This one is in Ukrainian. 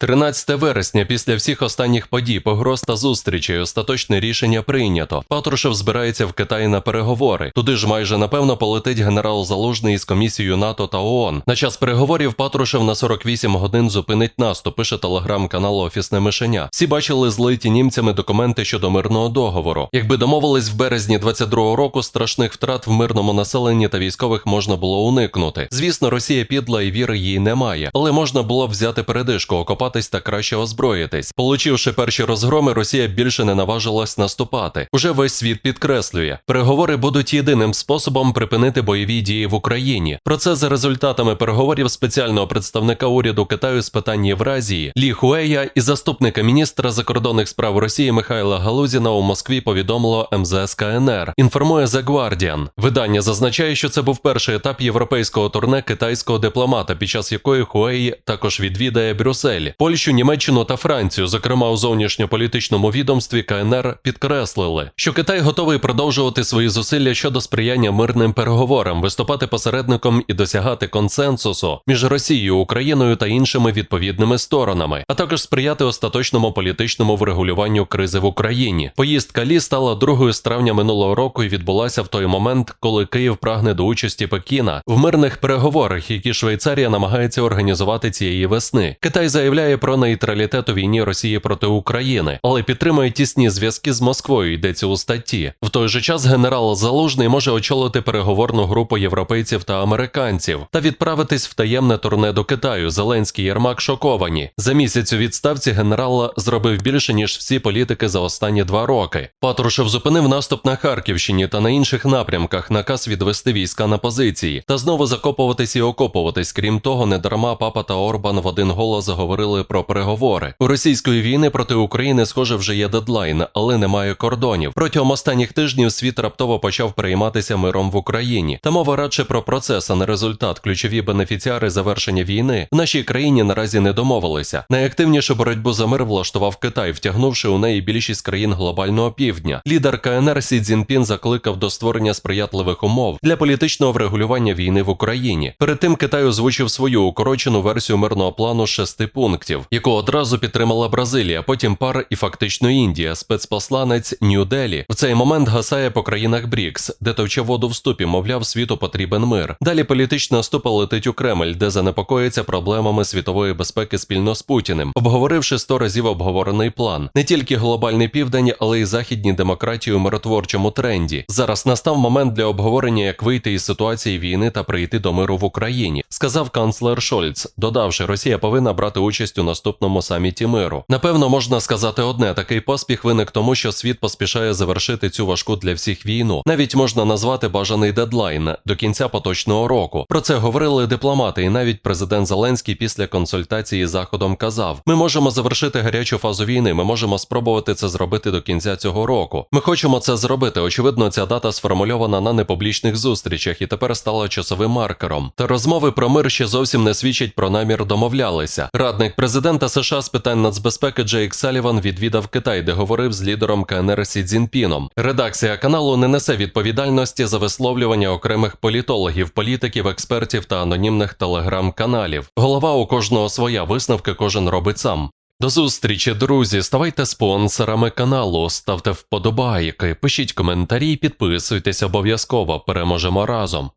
13 вересня після всіх останніх подій, погроз та зустрічей остаточне рішення прийнято. Патрушев збирається в Китай на переговори. Туди ж майже напевно полетить генерал Залужний із комісією НАТО та ООН. На час переговорів Патрушев на 48 годин зупинить наступ. Пише телеграм-канал Офісне Мишеня. Всі бачили злиті німцями документи щодо мирного договору. Якби домовились в березні 22-го року, страшних втрат в мирному населенні та військових можна було уникнути. Звісно, Росія підла і віри їй немає, але можна було б взяти передишку, окопатись та краще озброїтись. Получивши перші розгроми, Росія більше не наважилась наступати. Уже весь світ підкреслює, переговори будуть єдиним способом припинити бойові дії в Україні. Про це за результатами переговорів спеціального представника уряду Китаю з питань Євразії Лі Хуея і заступника міністра закордонних справ Росії Михайла Галузіна у Москві повідомило МЗС КНР. Інформує The Guardian. Видання зазначає, що це був перший етап європейського турне китайського дипломата, під час якої Хуей також відвідає Брюссель. Польщу, Німеччину та Францію, зокрема у зовнішньополітичному відомстві КНР, підкреслили, що Китай готовий продовжувати свої зусилля щодо сприяння мирним переговорам, виступати посередником і досягати консенсусу між Росією, Україною та іншими відповідними сторонами, а також сприяти остаточному політичному врегулюванню кризи в Україні. Поїздка Лі стала другою з травня минулого року і відбулася в той момент, коли Київ прагне до участі Пекіна в мирних переговорах, які Швейцарія намагається організувати цієї весни. Китай заявляє про нейтралітет у війні Росії проти України, але підтримує тісні зв'язки з Москвою. Йдеться у статті. В той же час генерал Залужний може очолити переговорну групу європейців та американців та відправитись в таємне турне до Китаю. Зеленський Єрмак шоковані. За місяць у відставці генерал зробив більше ніж всі політики за останні два роки. Патрушев зупинив наступ на Харківщині та на інших напрямках. Наказ відвести війська на позиції та знову закопуватись і окопуватись. Крім того, недарма папа та Орбан в один голос заговорили про переговори. У російської війни проти України, схоже, вже є дедлайн, але немає кордонів. Протягом останніх тижнів світ раптово почав перейматися миром в Україні. Та мова радше про процес, а не результат. Ключові бенефіціари завершення війни в нашій країні наразі не домовилися. Найактивнішу боротьбу за мир влаштував Китай, втягнувши у неї більшість країн глобального півдня. Лідер КНР Сі Цзіньпін закликав до створення сприятливих умов для політичного врегулювання війни в Україні. Перед тим Китай озвучив свою укорочену версію мирного плану шести пунктів, яку одразу підтримала Бразилія, потім пар і фактично Індія. Спецпосланець Нью-Делі в цей момент гасає по країнах БРІКС, де товче воду в ступі, мовляв, світу потрібен мир. Далі політична ступа летить у Кремль, де занепокоїться проблемами світової безпеки спільно з Путіним, обговоривши сто разів обговорений план. Не тільки глобальний південь, але й західні демократії у миротворчому тренді. Зараз настав момент для обговорення, як вийти із ситуації війни та прийти до миру в Україні, сказав канцлер Шольц, додавши, Росія повинна брати участь у наступному саміті миру. Напевно, можна сказати одне: такий поспіх виник тому, що світ поспішає завершити цю важку для всіх війну. Навіть можна назвати бажаний дедлайн до кінця поточного року. Про це говорили дипломати, і навіть президент Зеленський після консультації з заходом казав: ми можемо завершити гарячу фазу війни. Ми можемо спробувати це зробити до кінця цього року. Ми хочемо це зробити. Очевидно, ця дата сформульована на непублічних зустрічах і тепер стала часовим маркером. Та розмови про мир ще зовсім не свідчать про намір домовлялися. Радник президента США з питань нацбезпеки Джейк Саліван відвідав Китай, де говорив з лідером КНР Сі Цзіньпіном. Редакція каналу не несе відповідальності за висловлювання окремих політологів, політиків, експертів та анонімних телеграм-каналів. Голова у кожного своя висновки кожен робить сам. До зустрічі, друзі. Ставайте спонсорами каналу, ставте вподобайки, пишіть коментарі, підписуйтесь обов'язково. Переможемо разом.